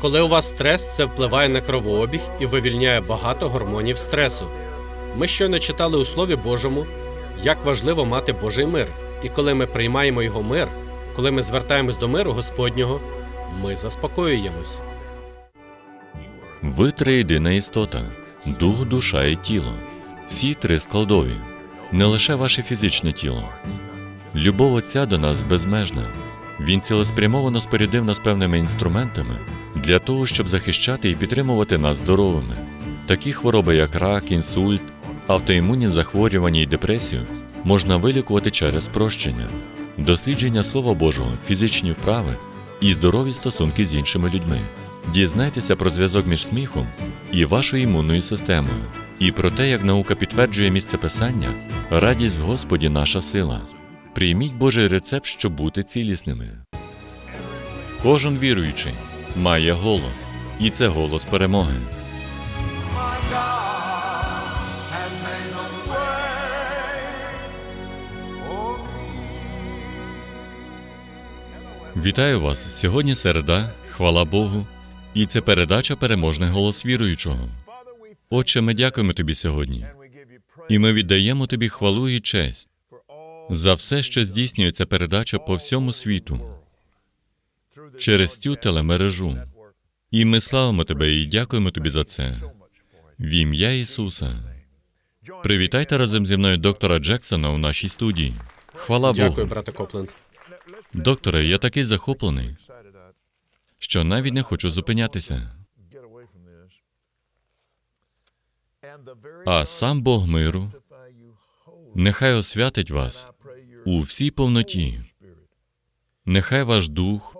Коли у вас стрес, це впливає на кровообіг і вивільняє багато гормонів стресу. Ми щойно читали у Слові Божому, як важливо мати Божий мир. І коли ми приймаємо його мир, коли ми звертаємось до миру Господнього, ми заспокоюємось. Ви триєдина істота, дух, душа і тіло. Всі три складові, не лише ваше фізичне тіло. Любов Отця до нас безмежна. Він цілеспрямовано спорядив нас певними інструментами для того, щоб захищати і підтримувати нас здоровими. Такі хвороби, як рак, інсульт, автоімунні захворювання і депресію, можна вилікувати через прощення, дослідження Слова Божого, фізичні вправи і здорові стосунки з іншими людьми. Дізнайтеся про зв'язок між сміхом і вашою імунною системою, і про те, як наука підтверджує місце писання, радість в Господі наша сила. Прийміть Божий рецепт, щоб бути цілісними. Кожен віруючий має голос, і це голос перемоги. Вітаю вас! Сьогодні середа, хвала Богу, і це передача Переможний голос віруючого. Отче, ми дякуємо тобі сьогодні, і ми віддаємо тобі хвалу і честь за все, що здійснює ця передача по всьому світу через цю телемережу. І ми славимо тебе і дякуємо тобі за це. В ім'я Ісуса. Привітайте разом зі мною доктора Джексона у нашій студії. Хвала Дякую, Богу. брате Копленд. Докторе, я такий захоплений, що навіть не хочу зупинятися. А сам Бог миру нехай освятить вас у всій повноті. Нехай ваш дух,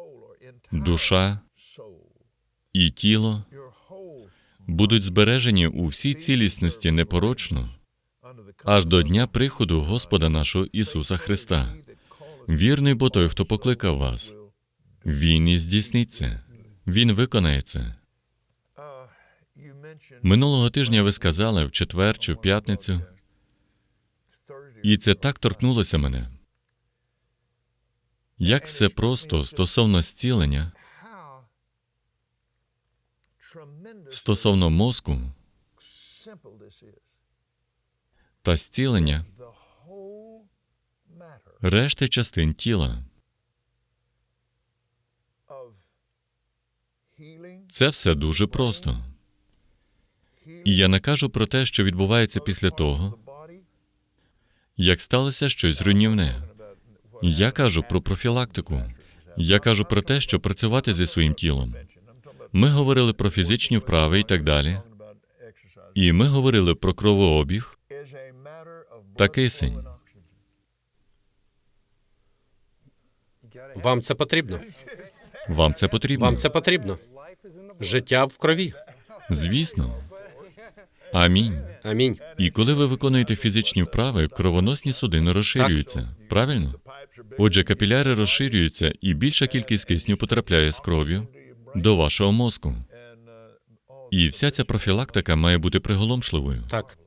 душа і тіло будуть збережені у всій цілісності непорочно аж до дня приходу Господа нашого Ісуса Христа. Вірний бо той, хто покликав вас. Він і здійснить це. Він виконає це. Минулого тижня ви сказали в четвер чи в п'ятницю, і це так торкнулося мене. Як все просто стосовно зцілення, стосовно мозку та зцілення решти частин тіла. Це все дуже просто. І я не кажу про те, що відбувається після того, як сталося щось руйнівне. Я кажу про профілактику. Я кажу про те, що працювати зі своїм тілом. Ми говорили про фізичні вправи і так далі. І ми говорили про кровообіг та кисень. Вам це потрібно. Вам це потрібно. Вам це потрібно. Життя в крові. Звісно. Амінь. Амінь. І коли ви виконуєте фізичні вправи, кровоносні судини розширюються. Правильно? Отже, капіляри розширюються, і більша кількість кисню потрапляє з кров'ю до вашого мозку. І вся ця профілактика має бути приголомшливою. Так.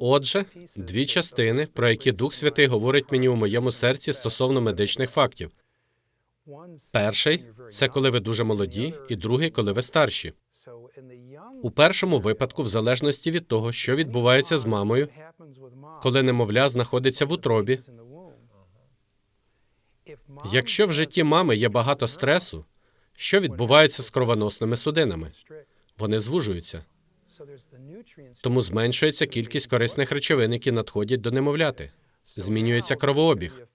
Отже, дві частини, про які Дух Святий говорить мені у моєму серці стосовно медичних фактів. Перший це коли ви дуже молоді, і другий, коли ви старші. У першому випадку, в залежності від того, що відбувається з мамою, коли немовля знаходиться в утробі, якщо в житті мами є багато стресу, що відбувається з кровоносними судинами? Вони звужуються, тому зменшується кількість корисних речовин, які надходять до немовляти. Змінюється кровообіг.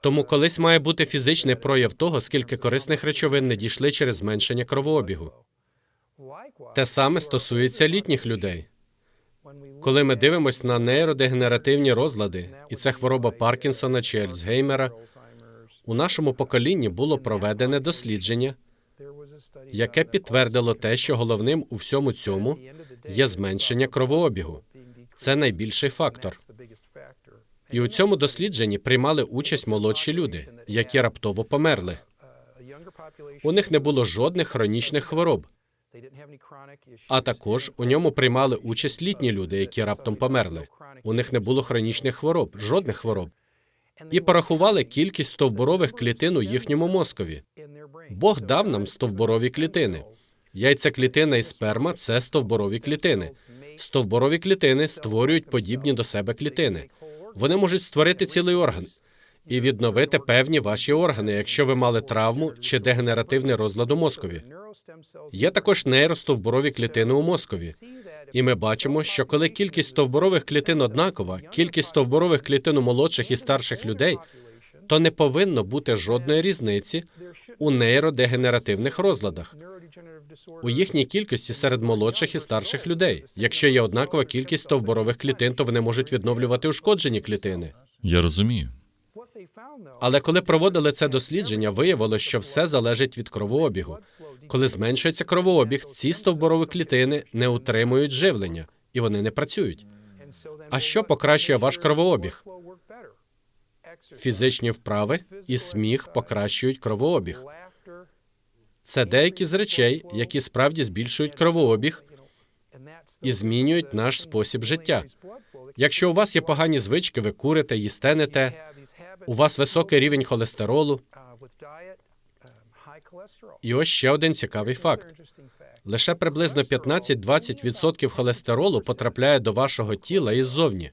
Тому колись має бути фізичний прояв того, скільки корисних речовин не дійшли через зменшення кровообігу. Те саме стосується літніх людей. Коли ми дивимося на нейродегенеративні розлади, і це хвороба Паркінсона чи Альцгеймера, у нашому поколінні було проведене дослідження, яке підтвердило те, що головним у всьому цьому є зменшення кровообігу. Це найбільший фактор. І у цьому дослідженні приймали участь молодші люди, які раптово померли. У них не було жодних хронічних хвороб. А також у ньому приймали участь літні люди, які раптом померли. У них не було хронічних хвороб, жодних хвороб. І порахували кількість стовбурових клітин у їхньому мозкові. Бог дав нам стовбурові клітини. Яйцеклітина і сперма це стовбурові клітини. Стовбурові клітини створюють подібні до себе клітини. Вони можуть створити цілий орган і відновити певні ваші органи, якщо ви мали травму чи дегенеративний розлад у мозкові. Є також нейростовбурові клітини у мозкові. І ми бачимо, що коли кількість стовбурових клітин однакова, кількість стовбурових клітин у молодших і старших людей, то не повинно бути жодної різниці у нейродегенеративних розладах у їхній кількості серед молодших і старших людей. Якщо є однакова кількість стовбурових клітин, то вони можуть відновлювати ушкоджені клітини. Я розумію. Але коли проводили це дослідження, виявилось, що все залежить від кровообігу. Коли зменшується кровообіг, ці стовбурові клітини не утримують живлення і вони не працюють. А що покращує ваш кровообіг? Фізичні вправи і сміх покращують кровообіг. Це деякі з речей, які справді збільшують кровообіг і змінюють наш спосіб життя. Якщо у вас є погані звички, ви курите, їсте у вас високий рівень холестеролу. І ось ще один цікавий факт: лише приблизно 15-20% холестеролу потрапляє до вашого тіла іззовні,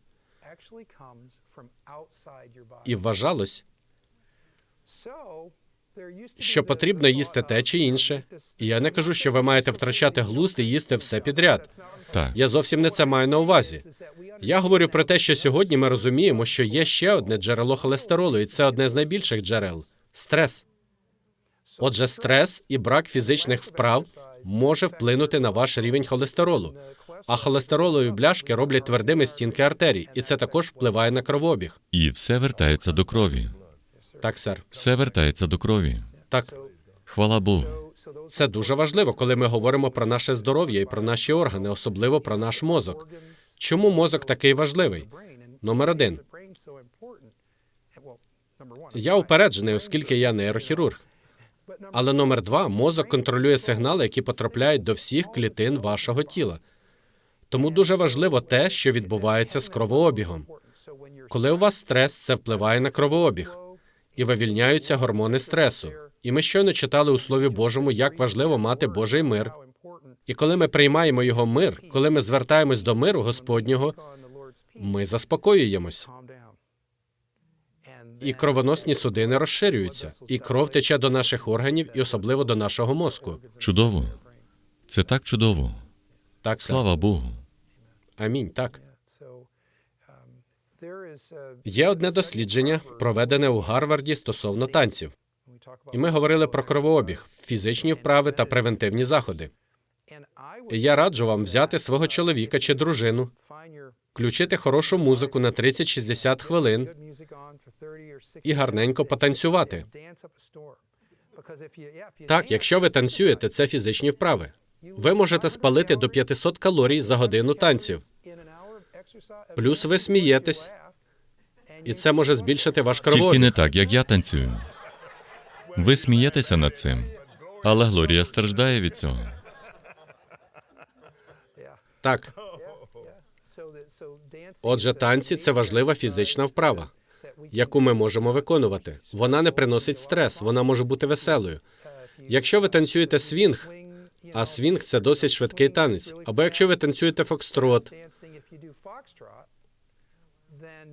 і вважалось, що потрібно їсти те чи інше. І я не кажу, що ви маєте втрачати глузд і їсти все підряд. Так, Я зовсім не це маю на увазі. Я говорю про те, що сьогодні ми розуміємо, що є ще одне джерело холестеролу, і це одне з найбільших джерел стрес. Отже, стрес і брак фізичних вправ може вплинути на ваш рівень холестеролу. А холестеролові бляшки роблять твердими стінки артерій, і це також впливає на кровообіг. і все вертається до крові. Так, сер. Все вертається до крові. Так, Хвала Богу. це дуже важливо, коли ми говоримо про наше здоров'я і про наші органи, особливо про наш мозок. Чому мозок такий важливий? Номер один. Я упереджений, оскільки я нейрохірург. Але номер два мозок контролює сигнали, які потрапляють до всіх клітин вашого тіла. Тому дуже важливо те, що відбувається з кровообігом. Коли у вас стрес, це впливає на кровообіг і вивільняються гормони стресу. І ми щойно читали у Слові Божому, як важливо мати Божий мир. І коли ми приймаємо його мир, коли ми звертаємось до миру Господнього, ми заспокоюємось. І кровоносні судини розширюються, і кров тече до наших органів, і особливо до нашого мозку. Чудово. Це так чудово. Так. Слава Богу. Амінь. Так. Є одне дослідження, проведене у Гарварді стосовно танців. І ми говорили про кровообіг, фізичні вправи та превентивні заходи. І я раджу вам взяти свого чоловіка чи дружину, включити хорошу музику на 30-60 хвилин і гарненько потанцювати. Так, якщо ви танцюєте, це фізичні вправи. Ви можете спалити до 500 калорій за годину танців. Плюс ви смієтесь, і це може збільшити ваш Тільки не так, як я танцюю. Ви смієтеся над цим, але Глорія страждає від цього. Так, отже, танці це важлива фізична вправа, яку ми можемо виконувати. Вона не приносить стрес, вона може бути веселою. Якщо ви танцюєте свінг, а свінг це досить швидкий танець, або якщо ви танцюєте фокстрот,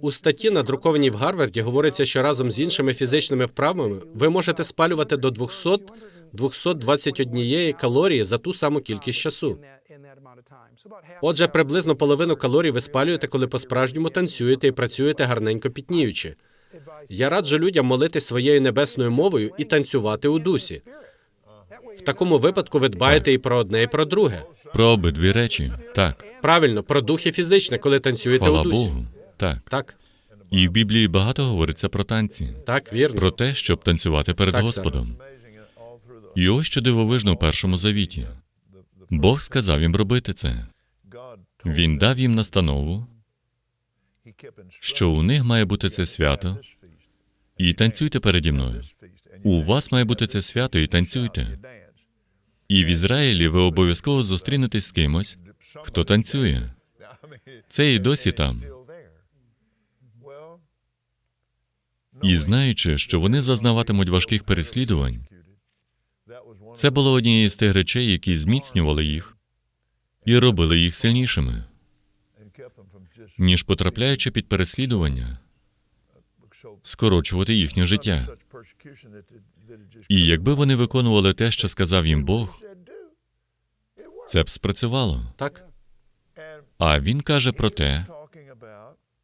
у статті, надрукованій в Гарварді, говориться, що разом з іншими фізичними вправами ви можете спалювати до 200-221 калорії за ту саму кількість часу. Отже, приблизно половину калорій ви спалюєте, коли по-справжньому танцюєте і працюєте гарненько пітніючи. Я раджу людям молити своєю небесною мовою і танцювати у дусі. В такому випадку ви дбаєте і про одне, і про друге. Про обидві речі. Так. Правильно, про дух і фізичне, коли танцюєте Хвала у дусі. Богу. Так. Так, І в Біблії багато говориться про танці, так, вірно. про те, щоб танцювати перед Так, Господом. І ось що дивовижно в першому завіті. Бог сказав їм робити це. Він дав їм настанову, що у них має бути це свято, і танцюйте переді мною. У вас має бути це свято, і танцюйте. І в Ізраїлі ви обов'язково зустрінетесь з кимось, хто танцює. Це і досі там. І знаючи, що вони зазнаватимуть важких переслідувань, Це було однією з тих речей, які зміцнювали їх і робили їх сильнішими, ніж потрапляючи під переслідування, скорочувати їхнє життя. І якби вони виконували те, що сказав їм Бог, це б спрацювало. Так? А він каже про те,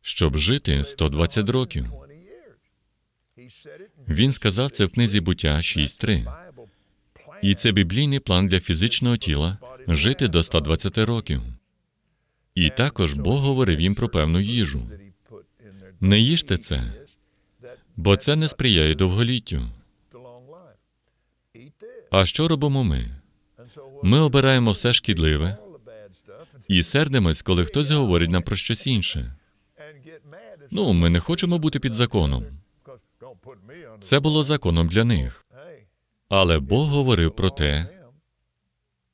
щоб жити 120 років. Він сказав це в книзі буття 6.3. І це біблійний план для фізичного тіла жити до 120 років. І також Бог говорив їм про певну їжу. Не їжте це, бо це не сприяє довголіттю. А що робимо ми? Ми обираємо все шкідливе і сердимось, коли хтось говорить нам про щось інше. Ну, ми не хочемо бути під законом. Це було законом для них. Але Бог говорив про те,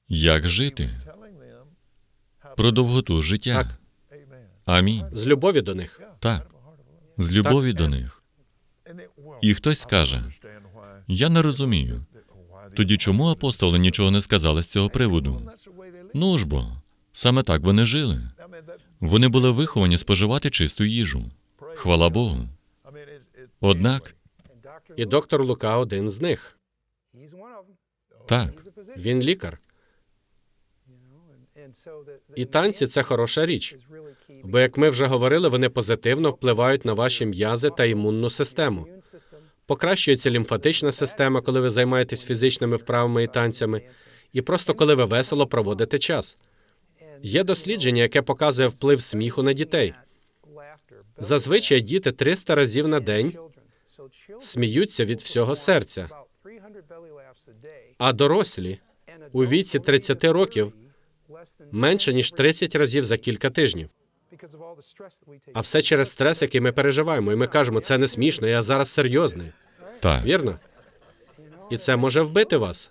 як жити, про довготу життя. Так. Амінь. З любові до них. Так. З любові до них. І хтось скаже: Я не розумію. Тоді чому апостоли нічого не сказали з цього приводу? Ну ж бо, саме так вони жили. Вони були виховані споживати чисту їжу. Хвала Богу. Однак, І доктор Лука один з них. так, Він лікар. І танці це хороша річ. Бо, як ми вже говорили, вони позитивно впливають на ваші м'язи та імунну систему. Покращується лімфатична система, коли ви займаєтесь фізичними вправами і танцями, і просто коли ви весело проводите час. Є дослідження, яке показує вплив сміху на дітей. Зазвичай діти 300 разів на день сміються від всього серця, а дорослі у віці 30 років менше ніж 30 разів за кілька тижнів. А все через стрес, який ми переживаємо, і ми кажемо, це не смішно, я зараз серйозний. так, Вірно? І це може вбити вас.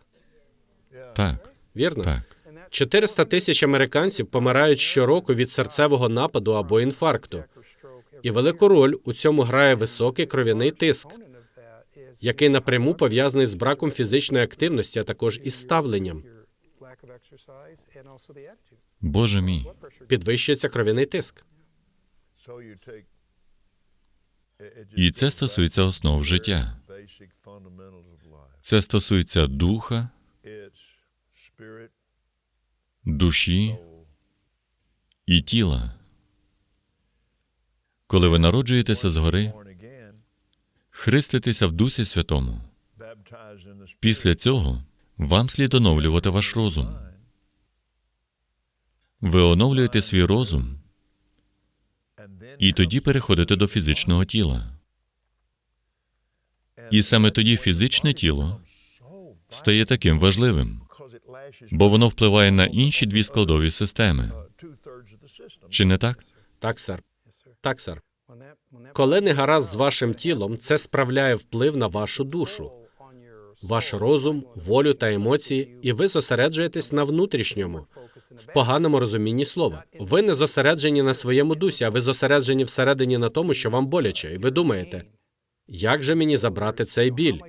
так, Вірно? так. 400 тисяч американців помирають щороку від серцевого нападу або інфаркту. І велику роль у цьому грає високий кров'яний тиск, який напряму пов'язаний з браком фізичної активності, а також із ставленням. Боже мій. Підвищується кров'яний тиск. І це стосується основ життя. Це стосується духа, душі і тіла. Коли ви народжуєтеся згори, хреститеся в Дусі Святому. Після цього вам слід оновлювати ваш розум. Ви оновлюєте свій розум, і тоді переходите до фізичного тіла. І саме тоді фізичне тіло стає таким важливим, бо воно впливає на інші дві складові системи. Чи не так? Так, сер. Так, сер. Коли не гаразд з вашим тілом, це справляє вплив на вашу душу, ваш розум, волю та емоції, і ви зосереджуєтесь на внутрішньому, в поганому розумінні слова. Ви не зосереджені на своєму дусі, а ви зосереджені всередині на тому, що вам боляче, і ви думаєте, як же мені забрати цей біль?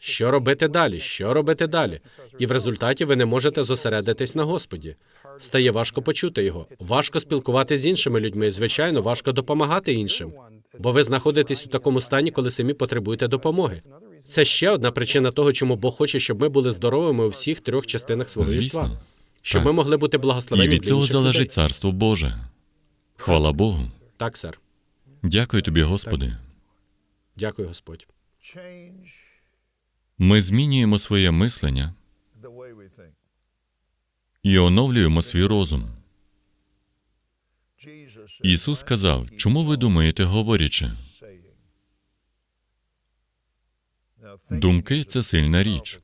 Що робити далі? Що робити далі? І в результаті ви не можете зосередитись на Господі. Стає важко почути його, важко спілкувати з іншими людьми. Звичайно, важко допомагати іншим. Бо ви знаходитесь у такому стані, коли самі потребуєте допомоги. Це ще одна причина того, чому Бог хоче, щоб ми були здоровими у всіх трьох частинах свого Звісно. Щоб Так. ми могли бути І від цього залежить людей. царство Боже. Хвала Богу. Так, сер. Дякую тобі, Господи. Дякую, Господь. Ми змінюємо своє мислення і оновлюємо свій розум. Ісус сказав, чому ви думаєте, говорячи? Думки це сильна річ,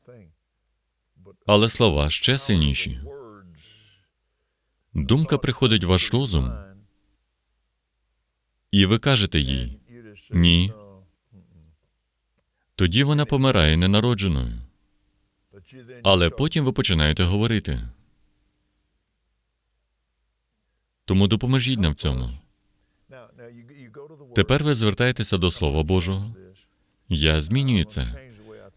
але слова ще сильніші. Думка приходить в ваш розум, і ви кажете їй ні. Тоді вона помирає ненародженою. Але потім ви починаєте говорити. Тому допоможіть нам в цьому. Тепер ви звертаєтеся до Слова Божого. Я змінюю це.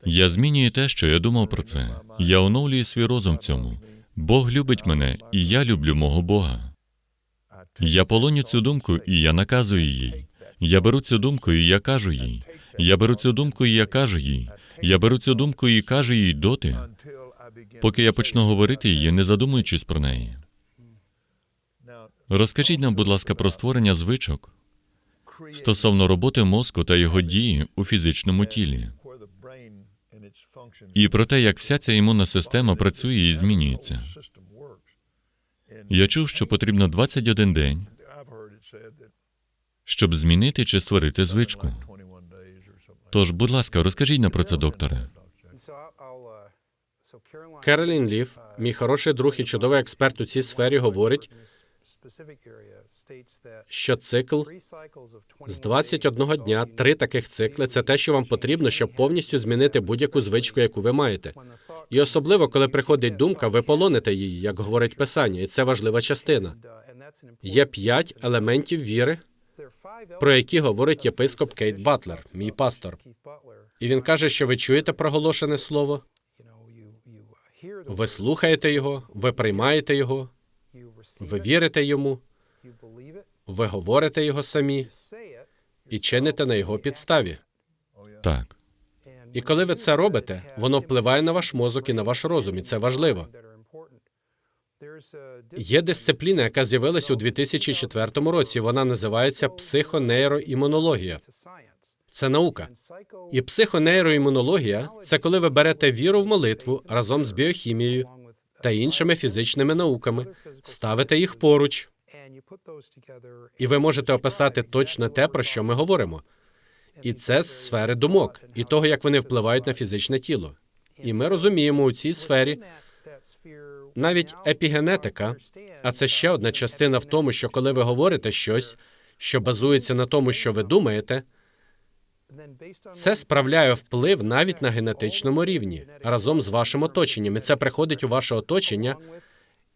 Я змінюю те, що я думав про це. Я оновлюю свій розум в цьому. Бог любить мене, і я люблю мого Бога. Я полоню цю думку, і я наказую їй. Я беру цю думку, і я кажу їй. Я беру цю думку, і я кажу їй. Я беру цю думку і кажу їй доти, поки я почну говорити її, не задумуючись про неї. Розкажіть нам, будь ласка, про створення звичок стосовно роботи мозку та його дії у фізичному тілі, і про те, як вся ця імунна система працює і змінюється. Я чув, що потрібно 21 день, щоб змінити чи створити звичку. 21 days or something. Тож, будь ласка, розкажіть нам про це, докторе. Керолін Лів, мій хороший друг і чудовий експерт у цій сфері, говорить, що цикл з 21 дня, три таких цикли це те, що вам потрібно, щоб повністю змінити будь-яку звичку, яку ви маєте. І особливо, коли приходить думка, ви полоните її, як говорить писання, і це важлива частина. Є п'ять елементів віри, про які говорить єпископ Кейт Батлер, мій пастор. І він каже, що ви чуєте проголошене слово, ви слухаєте його, ви приймаєте його, ви вірите йому, ви говорите його самі і чините на його підставі. Так, І коли ви це робите, воно впливає на ваш мозок і на ваш розум, і це важливо. Є дисципліна, яка з'явилась у 2004 році. Вона називається психонейроімунологія. Це наука. І психонейроімунологія це коли ви берете віру в молитву разом з біохімією та іншими фізичними науками, ставите їх поруч, і ви можете описати точно те, про що ми говоримо. І це з сфери думок і того, як вони впливають на фізичне тіло. І ми розуміємо у цій сфері навіть епігенетика, а це ще одна частина в тому, що коли ви говорите щось, що базується на тому, що ви думаєте, це справляє вплив навіть на генетичному рівні разом з вашим оточенням. І це приходить у ваше оточення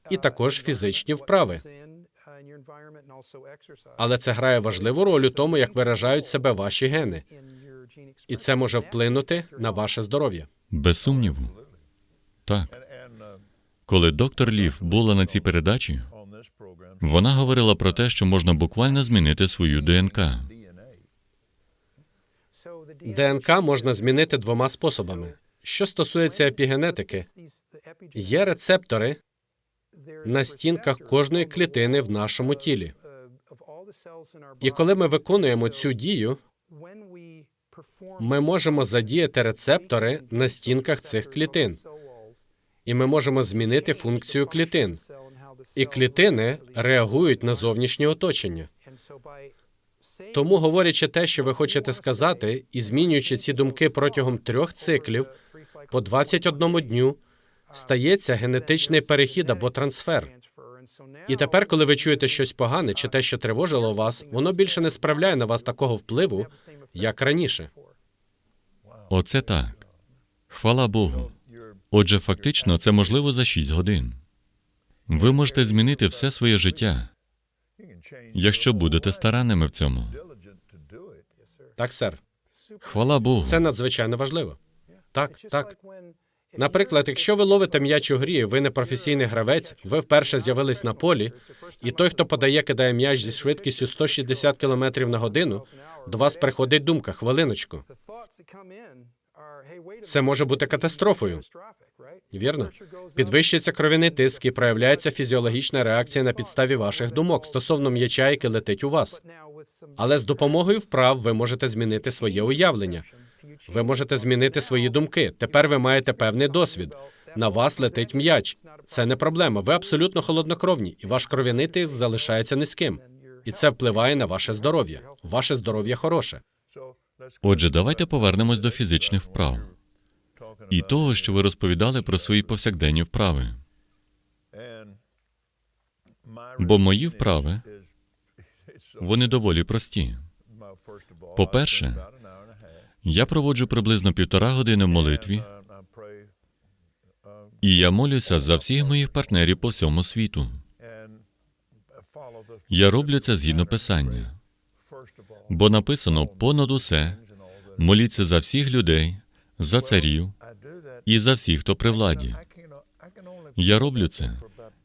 і також фізичні вправи. Але це грає важливу роль у тому, як виражають себе ваші гени, і це може вплинути на ваше здоров'я. без сумніву. Так. Uh, Коли доктор Лів була на цій передачі, вона говорила про те, що можна буквально змінити свою ДНК. ДНК можна змінити двома способами. Що стосується епігенетики, є рецептори на стінках кожної клітини в нашому тілі. І коли ми виконуємо цю дію, ми можемо задіяти рецептори на стінках цих клітин, і ми можемо змінити функцію клітин. І клітини реагують на зовнішнє оточення. Тому, говорячи те, що ви хочете сказати, і змінюючи ці думки протягом трьох циклів по 21 дню, стається генетичний перехід або трансфер. І тепер, коли ви чуєте щось погане чи те, що тривожило вас, воно більше не справляє на вас такого впливу, як раніше. Оце так. Хвала Богу. Отже, фактично, це можливо за 6 годин. Ви можете змінити все своє життя, якщо будете старанними в цьому. Так, сер, Хвала Богу. це надзвичайно важливо. Так, так. Наприклад, якщо ви ловите м'яч у грі, ви не професійний гравець, ви вперше з'явились на полі, і той, хто подає, кидає м'яч зі швидкістю 160 км на годину, до вас приходить думка, хвилиночку. Це може бути катастрофою. Вірно? Підвищується кров'яний тиск і проявляється фізіологічна реакція на підставі ваших думок стосовно м'яча, який летить у вас. Але з допомогою вправ ви можете змінити своє уявлення. Ви можете змінити свої думки. Тепер ви маєте певний досвід. На вас летить м'яч. Це не проблема. Ви абсолютно холоднокровні, і ваш кров'яний тиск залишається низьким. І це впливає на ваше здоров'я. Ваше здоров'я хороше. Отже, давайте повернемось до фізичних вправ і того, що ви розповідали про свої повсякденні вправи. Бо мої вправи вони доволі прості. По-перше, Я проводжу приблизно півтора години в молитві, і я молюся за всіх моїх партнерів по всьому світу. Я роблю це згідно писання, бо написано понад усе моліться за всіх людей, за царів і за всіх, хто при владі. Я роблю це.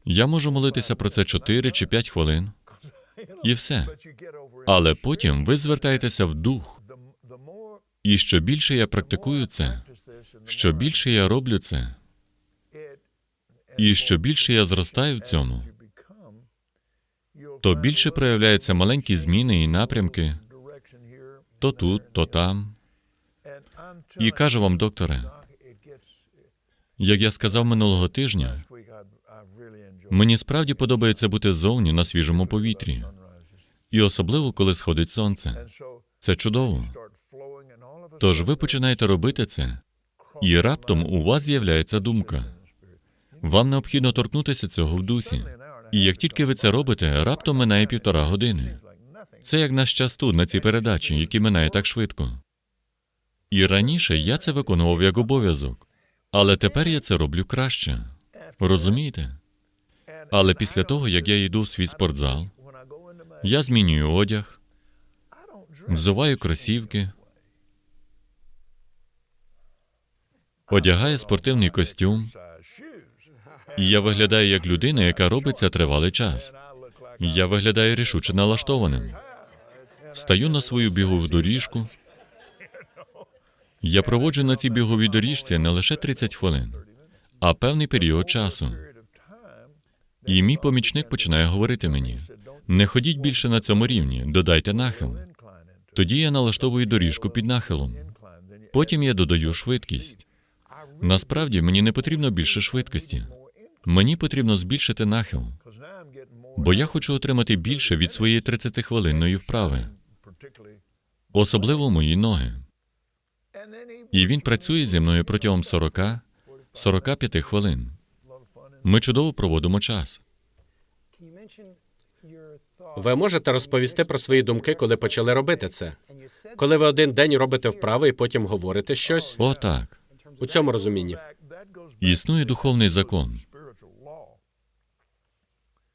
Я можу молитися про це 4 чи 5 хвилин, і все. Але потім ви звертаєтеся в дух. І що більше я практикую це, що більше я роблю це, і що більше я зростаю в цьому, то більше проявляються маленькі зміни і напрямки то тут, то там. І кажу вам, докторе, як я сказав минулого тижня, мені справді подобається бути зовні на свіжому повітрі, і особливо, коли сходить сонце. Це чудово. Тож ви починаєте робити це, і раптом у вас з'являється думка. Вам необхідно торкнутися цього в дусі. І як тільки ви це робите, раптом минає півтора години. Це як наш час тут, на цій передачі, який минає так швидко. І раніше я це виконував як обов'язок, але тепер я це роблю краще. Розумієте? Але після того, як я йду в свій спортзал, я змінюю одяг, взуваю кросівки, одягаю спортивний костюм, я виглядаю як людина, яка робить це тривалий час. Я виглядаю рішуче налаштованим. Стаю на свою бігову доріжку. Я проводжу на цій біговій доріжці не лише 30 хвилин, а певний період часу. І мій помічник починає говорити мені: не ходіть більше на цьому рівні, додайте нахил. Тоді я налаштовую доріжку під нахилом. Потім я додаю швидкість. Насправді мені не потрібно більше швидкості. Мені потрібно збільшити нахил, бо я хочу отримати більше від своєї 30-хвилинної вправи, особливо мої ноги. І він працює зі мною протягом 40-45 хвилин. Ми чудово проводимо час. Ви можете розповісти про свої думки, коли почали робити це? Коли ви один день робите вправи і потім говорите щось О, так. у цьому розумінні. Існує духовний закон.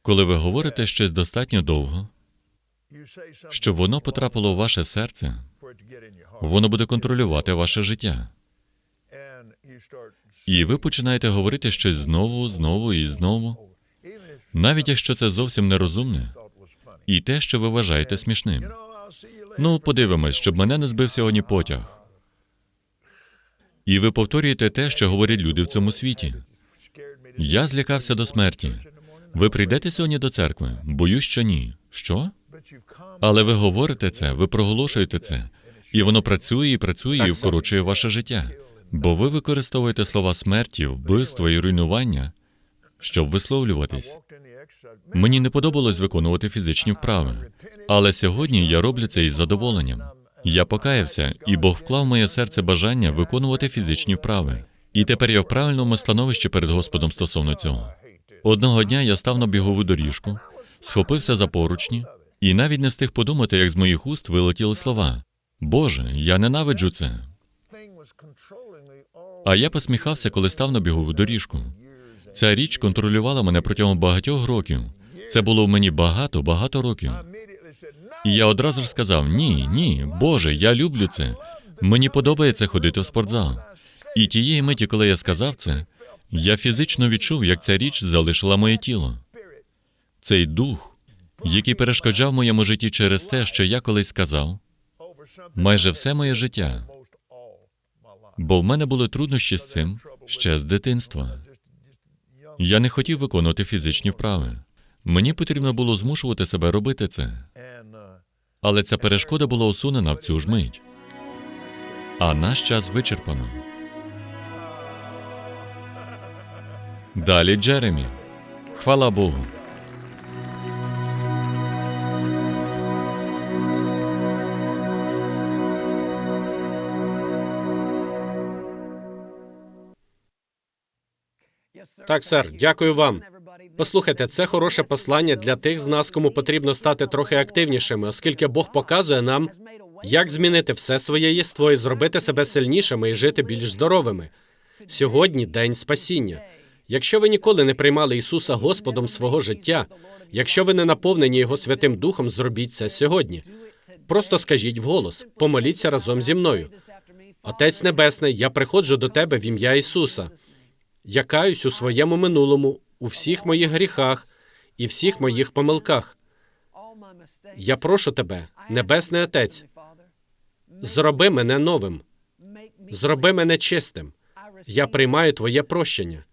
Коли ви говорите щось достатньо довго, щоб воно потрапило в ваше серце, воно буде контролювати ваше життя. І ви починаєте говорити щось знову, знову і знову, навіть якщо це зовсім нерозумне, і те, що ви вважаєте смішним. Ну, подивимось, щоб мене не збив сьогодні потяг. І ви повторюєте те, що говорять люди в цьому світі. Я злякався до смерті. Ви прийдете сьогодні до церкви? Боюсь, що ні. Що? Але ви говорите це, ви проголошуєте це, і воно працює і працює і вкорочує ваше життя. Бо ви використовуєте слова смерті, вбивства і руйнування, щоб висловлюватись. Мені не подобалось виконувати фізичні вправи, але сьогодні я роблю це із задоволенням. Я покаявся, і Бог вклав в моє серце бажання виконувати фізичні вправи. І тепер я в правильному становищі перед Господом стосовно цього. Одного дня я став на бігову доріжку, схопився за поручні і навіть не встиг подумати, як з моїх уст вилетіли слова. Боже, я ненавиджу це. А я посміхався, коли став на бігову доріжку. Ця річ контролювала мене протягом багатьох років. Це було в мені багато, багато років. І я одразу ж сказав: ні, ні, Боже, я люблю це. Мені подобається ходити в спортзал. І тієї миті, коли я сказав це, я фізично відчув, як ця річ залишила моє тіло. Цей дух, який перешкоджав моєму житті через те, що я колись сказав, майже все моє життя. Бо в мене були труднощі з цим ще з дитинства. Я не хотів виконувати фізичні вправи. Мені потрібно було змушувати себе робити це. Але ця перешкода була усунена в цю ж мить. А наш час вичерпано. Далі Джеремі. Хвала Богу. Так, сер, дякую вам. Послухайте, це хороше послання для тих з нас, кому потрібно стати трохи активнішими, оскільки Бог показує нам, як змінити все своє єство і зробити себе сильнішими і жити більш здоровими. Сьогодні день спасіння. Якщо ви ніколи не приймали Ісуса Господом свого життя, якщо ви не наповнені Його Святим Духом, зробіть це сьогодні. Просто скажіть вголос, помоліться разом зі мною. Отець Небесний, я приходжу до тебе в ім'я Ісуса. Я каюсь у своєму минулому, у всіх моїх гріхах і всіх моїх помилках. Я прошу тебе, Небесний Отець, зроби мене новим, зроби мене чистим. Я приймаю Твоє прощення.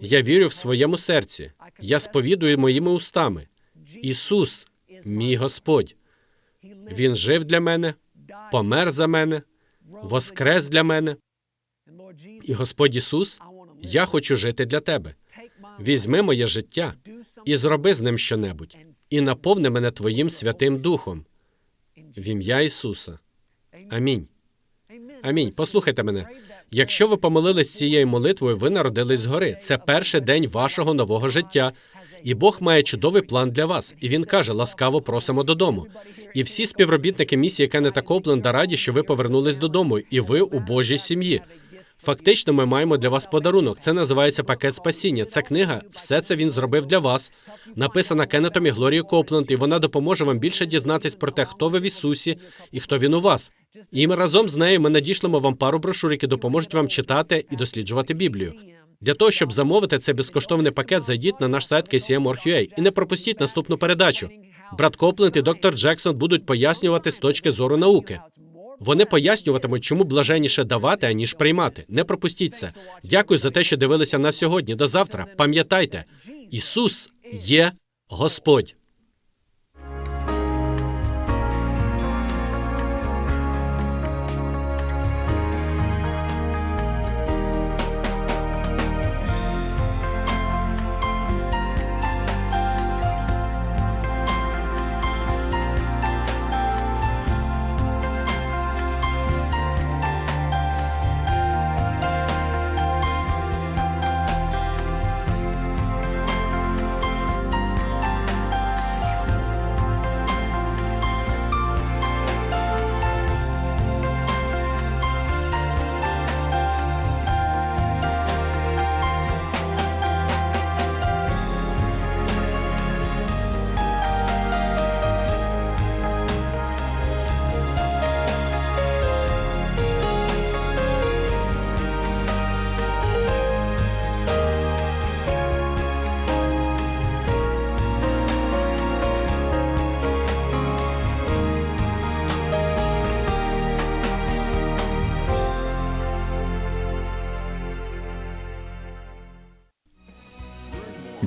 Я вірю в своєму серці. Я сповідую моїми устами. Ісус, мій Господь. Він жив для мене, помер за мене, воскрес для мене. І Господь Ісус, я хочу жити для тебе. Візьми моє життя і зроби з ним щонебудь, і наповни мене Твоїм Святим Духом. В ім'я Ісуса. Амінь. Амінь. Послухайте мене. Якщо ви помилились цією молитвою, ви народились згори. Це перший день вашого нового життя. І Бог має чудовий план для вас. І він каже: ласкаво просимо додому. І всі співробітники місії Кеннета Копленда раді, що ви повернулись додому, і ви у Божій сім'ї. Фактично, ми маємо для вас подарунок. Це називається пакет спасіння. Ця книга, все це він зробив для вас. Написана Кеннетом і Глорією Копленд, і вона допоможе вам більше дізнатись про те, хто ви в Ісусі і хто він у вас. І ми разом з нею ми надішлемо вам пару брошур, які допоможуть вам читати і досліджувати Біблію. Для того, щоб замовити цей безкоштовний пакет, зайдіть на наш сайт KCM.org.ua і не пропустіть наступну передачу. Брат Копленд і доктор Джексон будуть пояснювати з точки зору науки. Вони пояснюватимуть, чому блаженніше давати, аніж приймати. Не пропустіть це. Дякую за те, що дивилися на сьогодні. До завтра. Пам'ятайте, Ісус є Господь.